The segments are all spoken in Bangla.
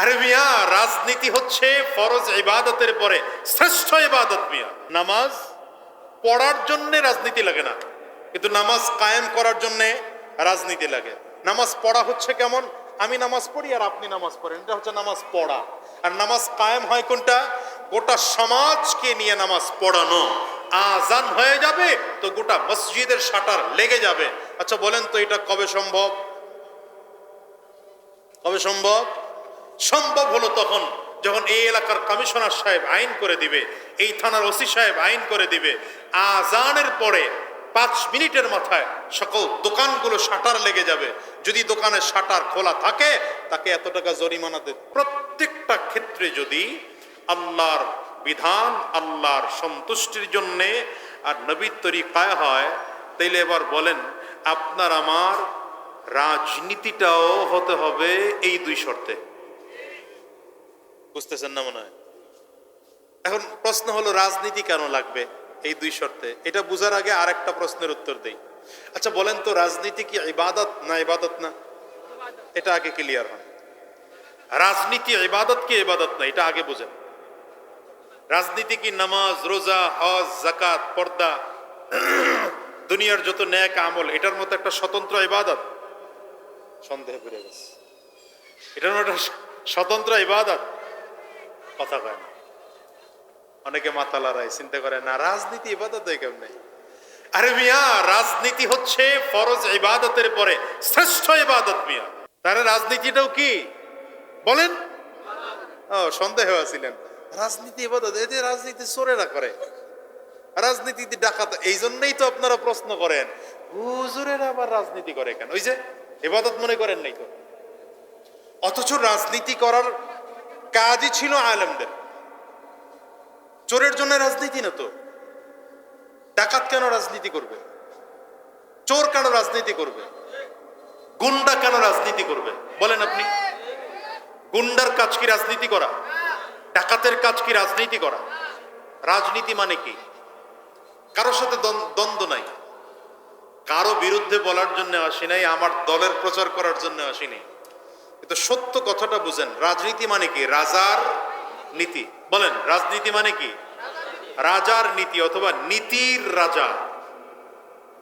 আরে মিয়া, রাজনীতি হচ্ছে ফরজ ইবাদতের পরে শ্রেষ্ঠ ইবাদত মিয়া। নামাজ পড়ার জন্য রাজনীতি লাগে না, কিন্তু নামাজ কায়েম করার জন্য রাজনীতি লাগে। নামাজ পড়া হচ্ছে কেমন? আমি নামাজ পড়ি আর আপনি নামাজ পড়েন, এটা হচ্ছে নামাজ পড়া। আর নামাজ কায়েম হয় কোনটা? গোটা সমাজকে নিয়ে নামাজ পড়ানো। আজান হয়ে যাবে তো গোটা মসজিদের শাটার লেগে যাবে। আচ্ছা বলেন তো এটা কবে সম্ভব? কবে সম্ভব? সম্ভব হলো তখন যখন এই এলাকার কমিশনার সাহেব আইন করে দিবে, এই থানার ওসি সাহেব আইন করে দিবে, আজানের পরে পাঁচ মিনিটের মাথায় সকল দোকানগুলো শাটার লেগে যাবে। যদি দোকানের শাটার খোলা থাকে, তাকে এত টাকা জরিমানা দেবে। প্রত্যেকটা ক্ষেত্রে যদি আল্লাহর বিধান, আল্লাহর সন্তুষ্টির জন্যে আর নবীর তরিকায় হয়, তাইলে এবার বলেন, আপনার আমার রাজনীতিটাও হতে হবে এই দুই শর্তে। বুঝতেছেন না মনে হয়? এখন প্রশ্ন হলো, রাজনীতি কেন লাগবে এই দুই শর্তে? এটা বুঝার আগে আর একটা প্রশ্নের উত্তর দেই। আচ্ছা বলেন তো, রাজনীতি কি ইবাদত না ইবাদত না? এটা আগে ক্লিয়ার হয়। রাজনীতি ইবাদত কি ইবাদত না? এটা আগে বুঝেন। রাজনীতি কি নামাজ, রোজা, হজ জাকাত পর্দা, দুনিয়ার যত ন্যাক আমল, এটার মতো একটা স্বতন্ত্র ইবাদত? সন্দেহ করে গেছে। এটার মতো স্বতন্ত্র ইবাদত? কথা কয় না। অনেকে মাথা লড়াই চিন্তা করে, না, রাজনীতি ইবাদত হয় কেমনে? আরে মিয়া, রাজনীতি হচ্ছে ফরজ ইবাদতের পরে শ্রেষ্ঠ ইবাদত মিয়া। তারা রাজনীতিটাও কি? বলেন। ও, সন্দেহ আছিলেন। রাজনীতি ইবাদত, এই যে রাজনীতি চোরেরা করে, রাজনীতিতে ডাকাত, এই জন্যই তো আপনারা প্রশ্ন করেন, হুজুরেরা আবার রাজনীতি করে কেন? ওই যে, ইবাদত মনে করেন নাই তো? অথচ রাজনীতি করার কাজই ছিল আলেমদের। চোরের জন্য রাজনীতি না তো? ডাকাত কেন রাজনীতি করবে? চোর কেন রাজনীতি করবে? গুন্ডা কেন রাজনীতি করবে? বলেন আপনি। গুন্ডার কাজ কি রাজনীতি করা? ডাকাতের কাজ কি রাজনীতি করা? রাজনীতি মানে কি? কারোর সাথে দ্বন্দ্ব- নাই। কারও বিরুদ্ধে বলার জন্য আসি নাই, আমার দলের প্রচার করার জন্য আসি নাই। কিন্তু সত্য কথাটা বুঝেন। রাজনীতি মানে কি? রাজার নীতি। বলেন, রাজনীতি মানে কি? রাজার নীতি অথবা নীতির রাজা।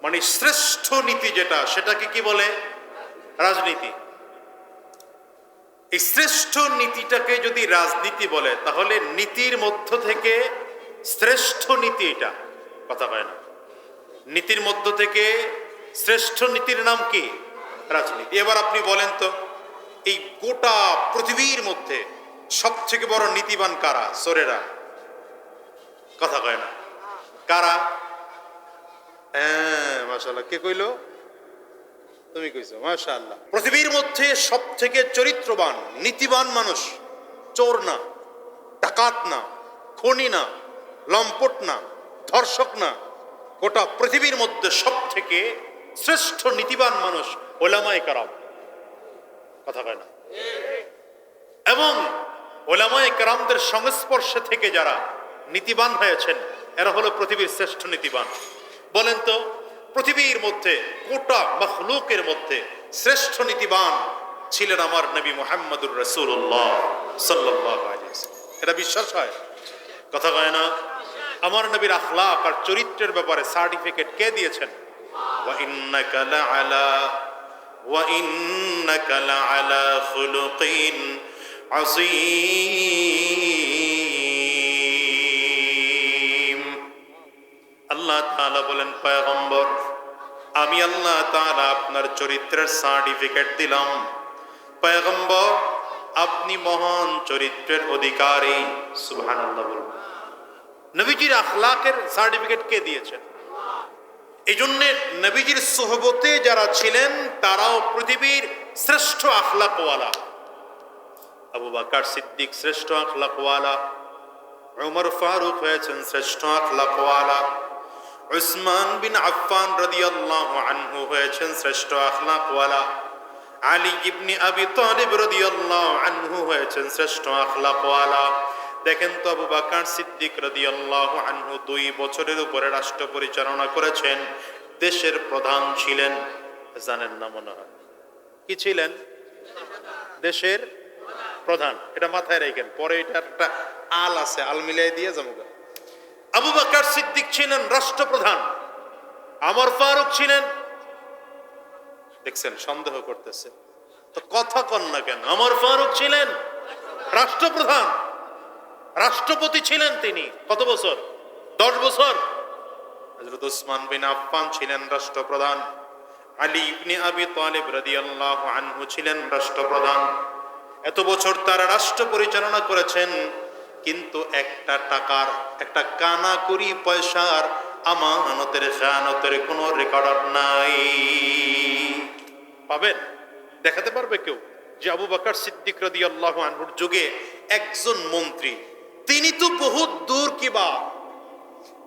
মানে শ্রেষ্ঠ নীতি যেটা, সেটাকে কি বলে? রাজনীতি। এই শ্রেষ্ঠ নীতিটাকে যদি রাজনীতি বলে, তাহলে নীতির মধ্য থেকে শ্রেষ্ঠ নীতি এটা। কথা হয় না। নীতির মধ্য থেকে শ্রেষ্ঠ নীতির নাম কি? রাজনীতি। এবার আপনি বলেন তো এই গোটা পৃথিবীর মধ্যে সব থেকে বড় নীতিবান কারা? সোরেরা। কথা কয় না। কারা? হ্যাঁ মাশাল্লাহ কে কইলো? তুমি কইছো, মাশাআল্লাহ। পৃথিবীর মধ্যে সব থেকে চরিত্রবান, নীতিবান মানুষ চোর না, ডাকাত না, খনি না, লম্পট না, ধর্ষক না, গোটা পৃথিবীর মধ্যে সব থেকে শ্রেষ্ঠ নীতিবান মানুষ ওলামায় কারাম। কথা কয় না। এবং ওলামায় কারামদের সংস্পর্শে থেকে যারা নীতিবান হয়েছেন, এরা হলো পৃথিবীর শ্রেষ্ঠ নীতিবান। বলেন তো, পৃথিবীর মধ্যে, গোটা মখলুকের মধ্যে শ্রেষ্ঠ নীতিবান ছিলেন আমার নবী মোহাম্মদুর রসুল্লাহ সাল্লাহ এটা বিশ্বাস হয়? কথা কয় না? আমার নবীর আখলাক আর চরিত্রের ব্যাপারে সার্টিফিকেট কে দিয়েছেন? وإنك لعلى وإنك لعلى خلق عظيم আল্লাহ তাআলা বলেন পয়গম্বর আমি আল্লাহ তাআলা আপনার চরিত্রের সার্টিফিকেট দিলাম পয়গম্বর আপনি মহান চরিত্রের অধিকারী সুবহানাল্লাহ বলুন নবীজির আখলাকের সার্টিফিকেট কে দিয়েছেন এই জন্য নবীজির সোহবতে যারা ছিলেন, তারাও পৃথিবীর শ্রেষ্ঠ আখলাকওয়ালা। আবু বাকার সিদ্দিক শ্রেষ্ঠ আখলাকওয়ালা, উমর ফারুক হয়েছেন শ্রেষ্ঠ আখলাকওয়ালা, উসমান বিন আফফান রাদিয়াল্লাহু আনহু হয়েছেন শ্রেষ্ঠ আখলাকওয়ালা, আলী ইবনি আবি তালিব রাদিয়াল্লাহু আনহু হয়েছেন শ্রেষ্ঠ আখলাকওয়ালা। দেখেন তো আবু বাকার সিদ্দিক রাদিয়াল্লাহু আনহু দুই বছরের উপরে রাষ্ট্র পরিচালনা করেছেন, দেশের প্রধান ছিলেন। জানেন না মনে কি ছিলেন? দেশের প্রধান। এটা মাথায় রেখেন, পরে এটা একটা আল আছে, আল মিলাই দিয়ে যাব আবু বাকর সিদ্দিক ছিলেন রাষ্ট্রপ্রধান, আমর ফারুক ছিলেন। দেখছেন, সন্দেহ করতেছে। তো কথা কন না কেন, আমর ফারুক ছিলেন রাষ্ট্রপ্রধান। রাষ্ট্রপতি ছিলেন তিনি। কত বছর? দশ বছর। হযরত উসমান বিন আফফান ছিলেন রাষ্ট্রপ্রধান। আলী ইবনে আবি তালিব রাদিয়াল্লাহু আনহু ছিলেন রাষ্ট্রপ্রধান। এত বছর তারা রাষ্ট্র পরিচালনা করেছেন, কিন্তু একটা টাকার, একটা কানা করি পয়সার আমানতের খেয়ানতের কোনো রেকর্ড নাই। পাবেন? দেখাতে পারবে কেউ? যে আবু বাকর সিদ্দিক রাদিয়াল্লাহু আনহুর যুগে একজন মন্ত্রী তিনি তো বহুত দূর কিবা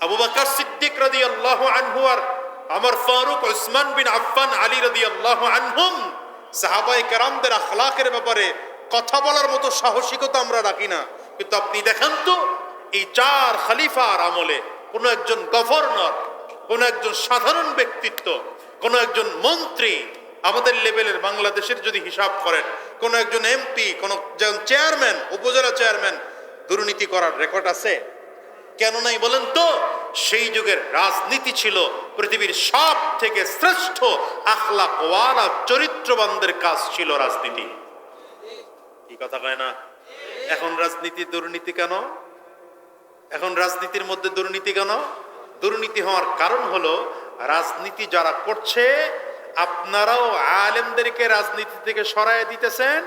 আবু বাকর সিদ্দিক রাদিয়াল্লাহু আনহু আর আমার ফারুক উসমান বিন আফফান আলী রাদিয়াল্লাহু আনহুম সাহাবায়ে কেরামদের আখলাকের ব্যাপারে কথা বলার মতো সাহসিকতা আমরা রাখি না। কিন্তু আপনি দেখেন তো, এই চার খলিফার আমলে কোন একজন গভর্নর, কোন একজন সাধারণ ব্যক্তিত্ব, কোন একজন মন্ত্রী আমাদের লেভেলের বাংলাদেশের যদি হিসাব করেন, কোন একজন এমপি, কোন চেয়ারম্যান, উপজেলা চেয়ারম্যান দুর্নীতি করার রেকর্ড আছে? কেন নাই বলেন তো? সেই যুগের রাজনীতি ছিল পৃথিবীর সব থেকে শ্রেষ্ঠ আখলাক ওয়ালা চরিত্রবানদের কাজ ছিল রাজনীতি। কি কথা কয় না? এখন রাজনীতি দুর্নীতি কেন? এখন রাজনীতির মধ্যে দুর্নীতি কেন? দুর্নীতি হওয়ার কারণ হলো রাজনীতি যারা করছে, আপনারাও আলেমদেরকে রাজনীতি থেকে সরায় দিতেছেন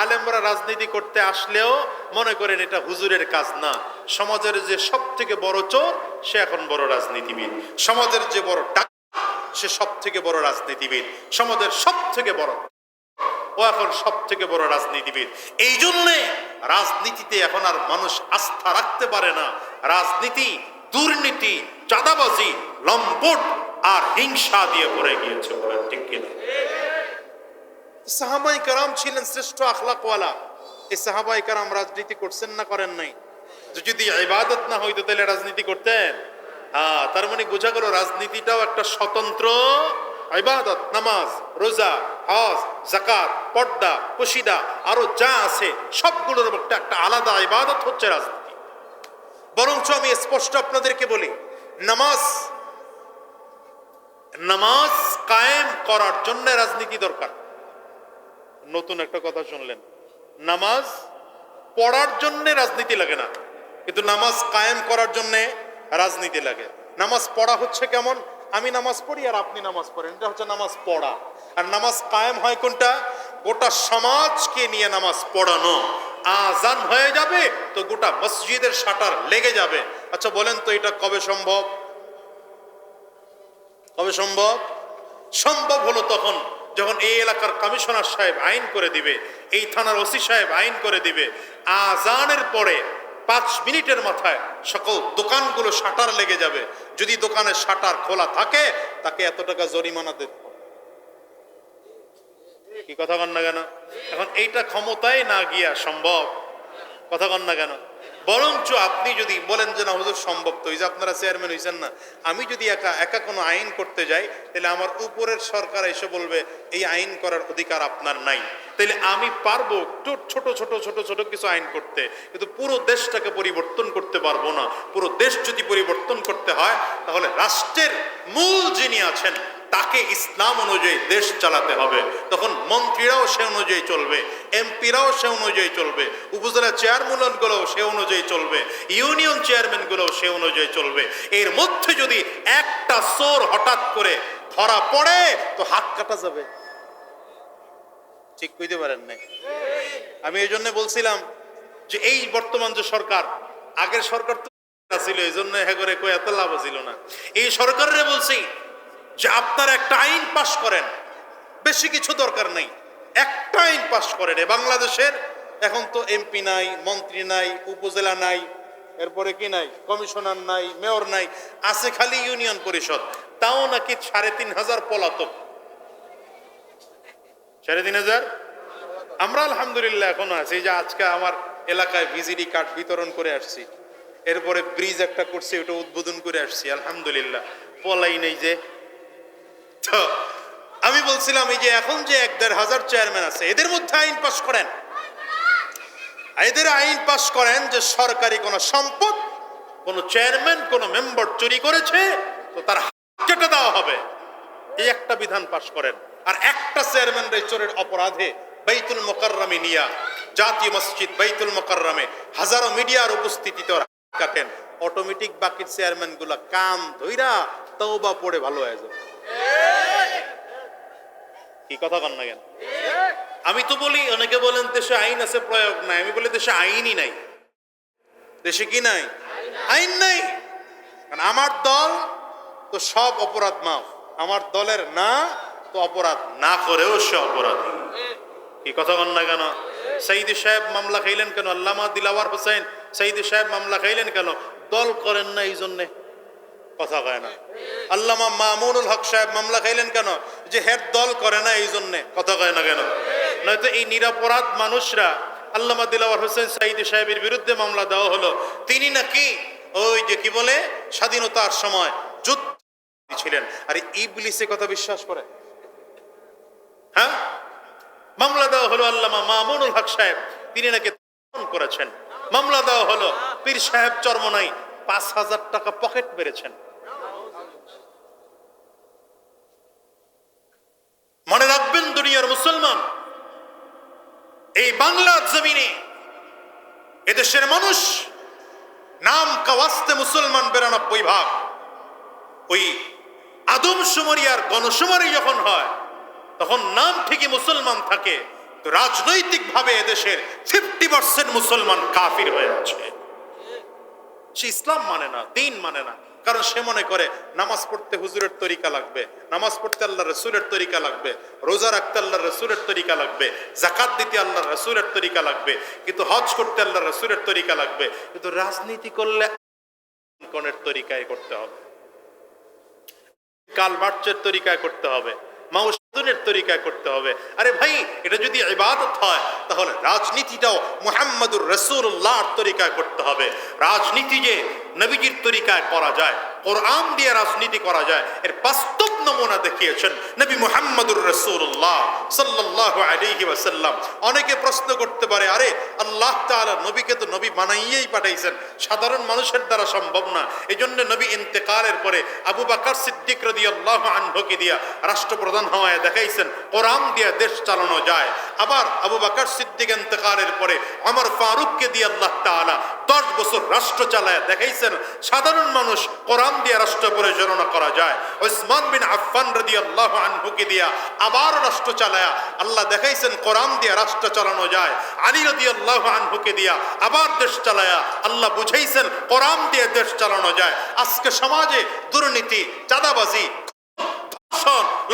আলেমরা রাজনীতি করতে আসলেও মনে করেন এটা হুজুরের কাজ না। সমাজের যে সব থেকে বড় চোর, সে এখন বড় রাজনীতিবিদ। সমাজের যে বড় ডাক সে সব থেকে বড় রাজনীতিবিদ। সমাজের সব থেকে বড় ও এখন সব থেকে বড় রাজনীতিবিদ। এই জন্যে রাজনীতিতে এখন আর মানুষ আস্থা রাখতে পারে না। রাজনীতি, দুর্নীতি, চাঁদাবাজি, লম্পট আর হিংসা দিয়ে ভরে গিয়েছে ঠিক কিনা? সাহাবাই কারাম ছিলেন শ্রেষ্ঠ আখলাকওয়ালা। এই সাহাবাই কারাম রাজনীতি করছেন না, করেন নাই। যদি ইবাদত না হইতো, তাহলে রাজনীতি করতেন। হ্যাঁ তার মানে বোঝা গেল রাজনীতিটাও একটা স্বতন্ত্র ইবাদত, নামাজ, রোজা, হজ জাকাত পর্দা, কুশিদা, আরও যা আছে, সবগুলোর একটা একটা আলাদা ইবাদত হচ্ছে রাজনীতি। বরঞ্চ আমি স্পষ্ট আপনাদেরকে বলি, নামাজ নামাজ কায়েম করার জন্য রাজনীতি দরকার। নতুন একটা কথা শুনলেন। নামাজ পড়ার জন্য রাজনীতি লাগে না, কিন্তু নামাজ কায়েম করার জন্য রাজনীতি লাগে। নামাজ পড়া হচ্ছে কেমন? আমি নামাজ পড়ি আর আপনি নামাজ পড়েন, এটা হচ্ছে নামাজ পড়া। আর নামাজ কায়েম হয় কোনটা? গোটা সমাজকে নিয়ে নামাজ পড়ানো। আজান হয়ে যাবে তো গোটা মসজিদের শাটার লেগে যাবে। আচ্ছা বলেন তো এটা কবে সম্ভব? কবে সম্ভব? সম্ভব হলো তখন। যখন এই এলাকার কমিশনার সাহেব আইন করে দিবে, এই থানার ওসি সাহেব আইন করে দিবে, আজানের পরে পাঁচ মিনিটের মাথায় সকল দোকানগুলো শাটার লেগে যাবে। যদি দোকানের শাটার খোলা থাকে, তাকে এত টাকা জরিমানা দিতে কি কথা কন না কেন? এখন এইটা ক্ষমতায় না গিয়া সম্ভব। কথা কন না কেন? আপনি যদি বলেন যে, না, হুজুর, সম্ভব তো। যে আপনারা চেয়ারম্যান হয়েছেন না। আমি যদি একা একা কোনো আইন করতে যাই, তাহলে আমার উপরের সরকার এসে বলবে, এই আইন করার অধিকার আপনার নাই। তাহলে আমি পারব ছোট ছোট ছোট ছোট কিছু আইন করতে, কিন্তু পুরো দেশটাকে পরিবর্তন করতে পারব না। পুরো দেশ যদি পরিবর্তন করতে হয়, তাহলে রাষ্ট্রের মূল যিনি আছেন তাকে ইসলাম অনুযায়ী দেশ চালাতে হবে। তখন মন্ত্রীরাও সে অনুযায়ী চলবে, এমপিরাও সে অনুযায়ী চলবে, উপজেলা চেয়ারম্যানগুলোও সে অনুযায়ী চলবে, ইউনিয়ন চেয়ারম্যানগুলোও সে অনুযায়ী চলবে। এর মধ্যে যদি একটা চোর হঠাৎ করে ধরা পড়ে, তো হাত কাটা যাবে। ঠিক কইতে পারেন নাই? আমি এই জন্য বলছিলাম যে এই বর্তমান যে সরকার, আগের সরকার তো ছিল, এই জন্য হ্যাঁ করে এত লাভ ছিল না। এই সরকারের বলছি যে আপনারা একটা আইন পাশ করেন, বেশি কিছু দরকার নেই। একটা আইন পাশ করেন বাংলাদেশের। এখন তো এমপি নাই, মন্ত্রী নাই, উপজেলা নাই, এরপরে কি নাই? কমিশনার নাই, মেয়র নাই, আছে খালি ইউনিয়ন পরিষদ। তাও নাকি সাড়ে তিন হাজার পলাতক। সাড়ে তিন হাজার? আমরা আলহামদুলিল্লাহ এখনও আছি। যে আজকে আমার এলাকায় ভিজিডি কার্ড বিতরণ করে আসছি। এরপরে ব্রিজ একটা করছি, ওটা উদ্বোধন করে আসছি। আলহামদুলিল্লাহ। পলাই নেই যে তো, আমি বলছিলাম এই যে এখন যে এক দেড় হাজার চেয়ারম্যান আছে, এদের মধ্যে আইন পাস করেন। এদের আইন পাশ করেন যে সরকারি কোনো সম্পদ, কোন চেয়ারম্যান, কোন মেম্বার চুরি করেছে, তো তার কেটে দেওয়া হবে। এই একটা বিধান পাশ করেন। আর একটা চেয়ারম্যান রে চোরের অপরাধে বাইতুল মোকাররামে নিয়া, জাতীয় মসজিদ বাইতুল মোকাররামে হাজারো মিডিয়ার উপস্থিতিতে কাটেন। অটোমেটিক বাকির চেয়ারম্যানগুলা কান ধইরা তওবা পড়ে ভালো হয়ে যাবে। কি কথা কন না কেন? আমি তো বলি, অনেকে বলেন দেশে আইন আছে, প্রয়োগ নাই। আমি বলি দেশে আইনই নাই। দেশে কি নাই? আইন নাই। কারণ আমার দল তো সব অপরাধ মাফ। আমার দলের না, তো অপরাধ না করেও সে অপরাধী। কি কথা বল না কেন? সাইদি সাহেব মামলা খাইলেন কেন? আল্লামা দিলাওয়ার হোসেন সাইদি সাহেব মামলা খাইলেন কেন? দল করেন না এই জন্যে। কথা কয় না। আল্লামা মামুনুল হক সাহেব মামলা খাইলেন কেন? যে হের দল করে না এই জন্যে। কথা কয় না কেন? নয়তো এই নিরাপরাধ মানুষরা আল্লামা দিলাওয়ার হোসেন সাইদি সাহেবের বিরুদ্ধে মামলা দেওয়া হলো। তিনি নাকি ওই যে কি বলে, স্বাধীনতার সময় যুদ্ধ ছিলেন। আর ইবলিসে কথা বিশ্বাস করে। হ্যাঁ? মামলা দেওয়া হলো আল্লামা মামুনুল হক সাহেব। তিনি নাকি করেছেন। মামলা দেওয়া হলো। পীর সাহেব চরমনাই পাঁচ হাজার টাকা পকেট মেরেছেন। মনে রাখবেন দুনিয়ার মুসলমান, এই বাংলার জমিনে এদেশের মানুষ নাম কাওয়াস্তে মুসলমান বিরানব্বই ভাগ। ওই আদম সুমরিয়ার গণসুমারি যখন হয়, তখন নাম ঠিকই মুসলমান থাকে, তো রাজনৈতিক ভাবে এদেশের ফিফটি পার্সেন্ট মুসলমান কাফির হয়ে আছে। সে ইসলাম মানে না, দিন মানে না। কারণ সে মনে করে, নামাজ পড়তে হুজুরের তরিকা লাগবে, নামাজ পড়তে আল্লাহ রসুলের তরিকা লাগবে, রোজা রাখতে আল্লাহ রসুলের তরিকা লাগবে জাকাত দিতে আল্লাহ রসুলের তরিকা লাগবে, কিন্তু হজ করতে আল্লাহ রসুলের তরিকা লাগবে, কিন্তু রাজনীতি করলে কনের তরিকায় করতে হবে? কাল মার্চের তরিকায় করতে হবে। মাউসুনের তরিকা করতে হবে। আরে ভাই, এটা যদি ইবাদত হয়, তাহলে রাজনীতিটাও মোহাম্মদুর রসুল্লাহর তরিকায় করতে হবে। রাজনীতি যে নবীজির তরিকায় করা যায় কোরআন দিয়ে রাজনীতি করা যায়। এর বাস্তব নমুনা দেখিয়েছেন নবী মুহাম্মদুর রসুল্লাহ সাল্লাহ আলাইহি ওয়াসাল্লাম। অনেকে প্রশ্ন করতে পারে, আরে আল্লাহ তাআলা নবীকে তো নবী বানাইয়েই পাঠাইছেন। সাধারণ মানুষের দ্বারা সম্ভব না। এই জন্য নবী ইন্তেকালের পরে আবু বাকর সিদ্দিক রাদিয়াল্লাহু আনহুকে দিয়া রাষ্ট্রপ্রধান হওয়ায় দেখাইছেন, কোরআন দিয়ে দেশ চালানো যায়। আবার আবু বাকার সিদ্দিক ইন্তেকালের পরে আমার ফারুককে দিয়ে আল্লাহ তাআলা দশ বছর রাষ্ট্র চালায় দেখাইছেন। সাধারণ মানুষ কোরআন দিয়ে রাষ্ট্র পরিচালনা করা যায়। ওসমান বিন আফফান রাদিয়াল্লাহু আনহুকে দিয়া আবার রাষ্ট্র চালায়া আল্লাহ দেখাইছেন কোরআন দিয়ে রাষ্ট্র চালানো যায়। আলী রাদিয়াল্লাহু আনহুকে দিয়া আবার দেশ চালায়া আল্লাহ বুঝাইছেন কোরআন দিয়ে দেশ চালানো যায়। আজকে সমাজে দুর্নীতি, চাঁদাবাজি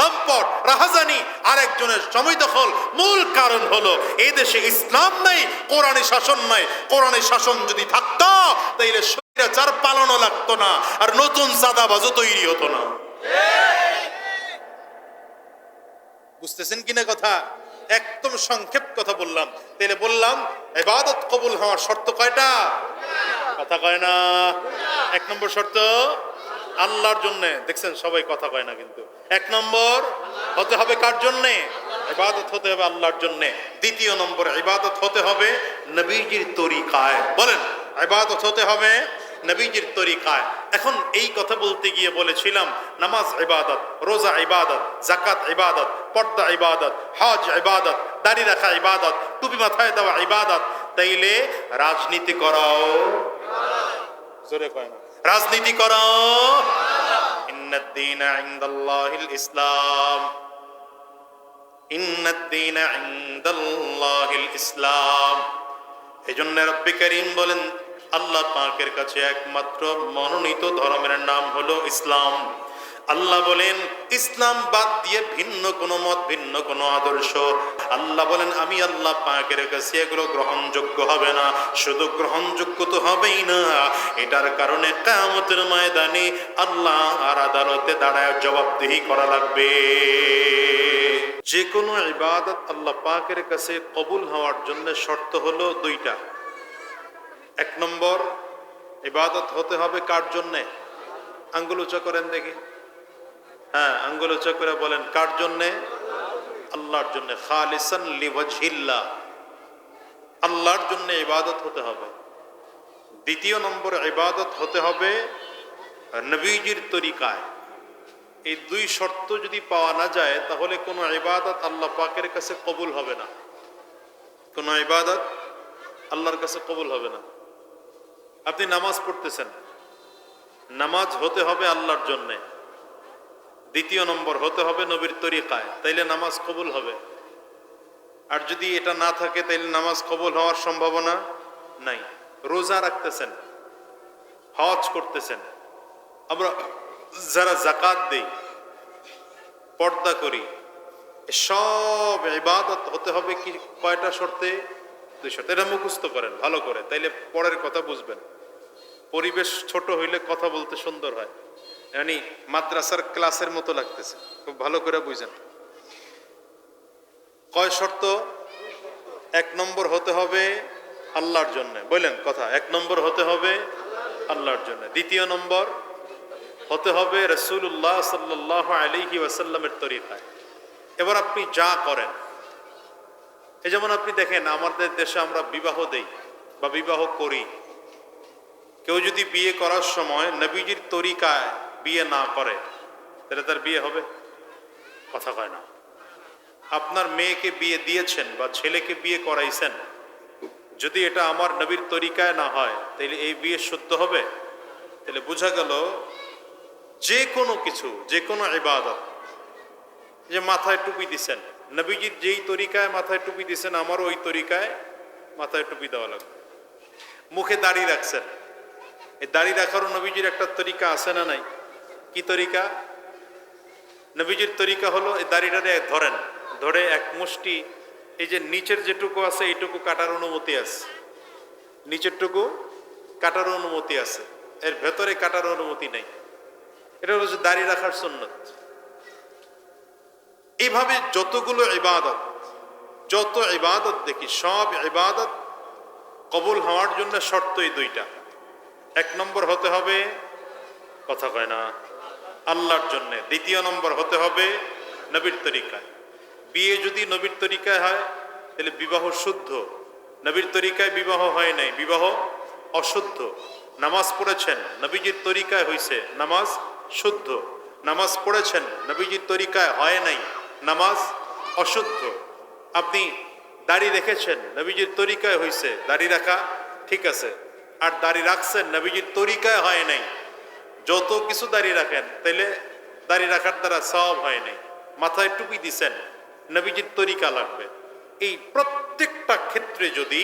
লম্পট, রাহাজানি আরেকজনের সময় দখল মূল কারণ হলো এই দেশে ইসলাম নাই, কোরআনে শাসন নাই। কোরআনে শাসন যদি থাকতো, তাইলে স্বৈরাচার পালনও লাগতো না, আর নতুন চাঁদাবাজও তৈরি হতো না। বুঝতেছেন কিনা কথা? একদম সংক্ষেপ কথা বললাম। তাইলে বললাম এবাদত কবুল হওয়ার শর্ত কয়টা? কথা কয় না। এক নম্বর শর্ত, আল্লাহর জন্য। দেখছেন, সবাই কথা কয় না কিন্তু। এক নম্বর, হতে হবে কার জন্যে? ইবাদত হতে হবে আল্লাহর জন্য। দ্বিতীয় নম্বর, ইবাদত হতে হবে নবীজির তরিকায়। বলেন, ইবাদত হতে হবে নবীজির তরিকায়। এখন এই কথা বলতে গিয়ে বলেছিলাম, নামাজ ইবাদত, রোজা ইবাদত জাকাত ইবাদত, পর্দা ইবাদত, হজ ইবাদত, দাড়ি রাখা ইবাদত, টুপি মাথায় দেওয়া ইবাদত, তাইলে রাজনীতি করাও। রাজনীতি করো ইন্নাদ্দিন ইসলাম। ইন্নাদ্দিন ইনদাল্লাহিল ইসলাম। এজন্য রব্বি করিম বলেন আল্লাহ পাকের কাছে একমাত্র মনোনীত ধর্মের নাম হলো ইসলাম। আল্লাহ বলেন, ইসলাম বাদ দিয়ে ভিন্ন কোনো মত, ভিন্ন কোনো আদর্শ। আল্লাহ বলেন, আমি আল্লাহ পাকের কাছে এগুলো গ্রহণযোগ্য হবে না। শুধু গ্রহণযোগ্য তো হবেই না। এটার কারণে কামতের ময়দানে আল্লাহ আর আদালতে দাঁড়ায় জবাবদিহি করা লাগবে। যে কোনো ইবাদত আল্লাহ পাকের কাছে কবুল হওয়ার জন্য শর্ত হলো দুইটা। এক নম্বর, ইবাদত হতে হবে কার জন্যে? আঙ্গুল উঁচা করেন দেখি। হ্যাঁ আঙ্গুল উঁচা করে বলেন, কার জন্যে? আল্লাহর জন্য। খালিসান লিওয়াজহিল্লাহ আল্লাহর জন্য ইবাদত হতে হবে। দ্বিতীয় নম্বর, ইবাদত হতে হবে নবীজির তরিকায়। এই দুই শর্ত যদি পাওয়া না যায়, তাহলে কোনো ইবাদত আল্লাহ পাকের কাছে কবুল হবে না। কোনো ইবাদত আল্লাহর কাছে কবুল হবে না। আপনি নামাজ পড়তেছেন। নামাজ হতে হবে আল্লাহর জন্যে। দ্বিতীয় নম্বর, হতে হবে নবীর তরিকায়, তাইলে নামাজ কবুল হবে। আর যদি এটা না থাকে, তাইলে নামাজ কবুল হওয়ার সম্ভাবনা নাই। রোজা রাখতেছেন, হজ করতেছেন। আমরা যারা জাকাত দেই, পর্দা করি সব ইবাদত হতে হবে কি, কয়টা শর্তে? দুই শর্তে। এটা মুখস্থ করেন, ভালো করে। তাইলে পরের কথা বুঝবেন। পরিবেশ ছোট হইলে কথা বলতে সুন্দর হয়। মানে মাদ্রাসার ক্লাসের মতো লাগতেছে। খুব ভালো করে বুঝেন। কয় শর্ত? এক নম্বর হতে হবে আল্লাহর জন্য। বললেন কথা, এক নম্বর হতে হবে আল্লাহর জন্য। দ্বিতীয় নম্বর হতে হবে রসুল্লাহ সাল্লাহ আলিহি ওয়াসাল্লামের তরিকায়। এবার আপনি যা করেন। এই যেমন আপনি দেখেন, আমাদের দেশে আমরা বিবাহ দেই বা বিবাহ করি। কেউ যদি বিয়ে করার সময় নবীজির তরিকায় বিয়ে না করে, তাহলে তার বিয়ে হবে? কথা কয় না। আপনার মেয়েকে বিয়ে দিয়েছেন বা ছেলেকে বিয়ে করাইছেন, যদি এটা আমার নবীর তরিকায় না হয়, তাহলে এই বিয়ে শুদ্ধ হবে? তাহলে বোঝা গেল, যে কোনো কিছু, যে কোনো ইবাদত যে মাথায় টুপি দিছেন, নবীজির যেই তরিকায় মাথায় টুপি দিছেন, আমারও ওই তরিকায় মাথায় টুপি দেওয়া লাগবে। মুখে দাড়ি রাখছেন। এই দাড়ি রাখারও নবীজির একটা তরিকা আছে না নাই? কি তরিকা? নবীজির তরিকা হলো এই দাড়িটারে ধরেন, ধরে এক মুষ্টি, এই যে নিচের যেটুকু আছে এইটুকু কাটার অনুমতি আছে। নিচেরটুকু কাটার অনুমতি আছে, এর ভেতরে কাটার অনুমতি নেই। এটা হচ্ছে দাড়ি রাখার সুন্নত। এইভাবে যতগুলো ইবাদত, যত ইবাদত দেখি, সব ইবাদত কবুল হওয়ার জন্য শর্তই দুইটা। এক নম্বর হতে হবে, কথা কয় না, আল্লাহর জন্য। দ্বিতীয় নম্বর হতে হবে নবীর তরিকায়। বিয়ে যদি নবীর তরিকায় হয়, তাহলে বিবাহ শুদ্ধ। নবীর তরিকায় বিবাহ হয় নাই, বিবাহ অশুদ্ধ। নামাজ পড়েছেন, নবীজির তরিকায় হইছে নামাজ শুদ্ধ। নামাজ পড়েছেন, নবীজির তরিকায় হয় নাই, নামাজ অশুদ্ধ। আপনি দাড়ি রেখেছেন, নবীজির তরিকায় হইছে, দাড়ি রাখা ঠিক আছে। আর দাড়ি রাখছেন নবীজির তরিকায় হয় নাই। যত কিছু দাড়ি রাখেন, তাইলে দাড়ি রাখার দ্বারা সব হয় নাই। মাথায় টুপি দিছেন, নবীজির তরিকা লাগবে। এই প্রত্যেকটা ক্ষেত্রে যদি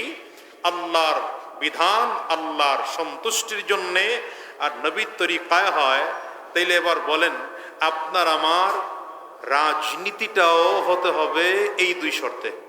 আল্লাহর বিধান, আল্লাহর সন্তুষ্টির জন্যে আর নবীর তরিকায় হয়, তাইলে এবার বলেন, আপনার আমার রাজনীতিটাও হতে হবে এই দুই শর্তে।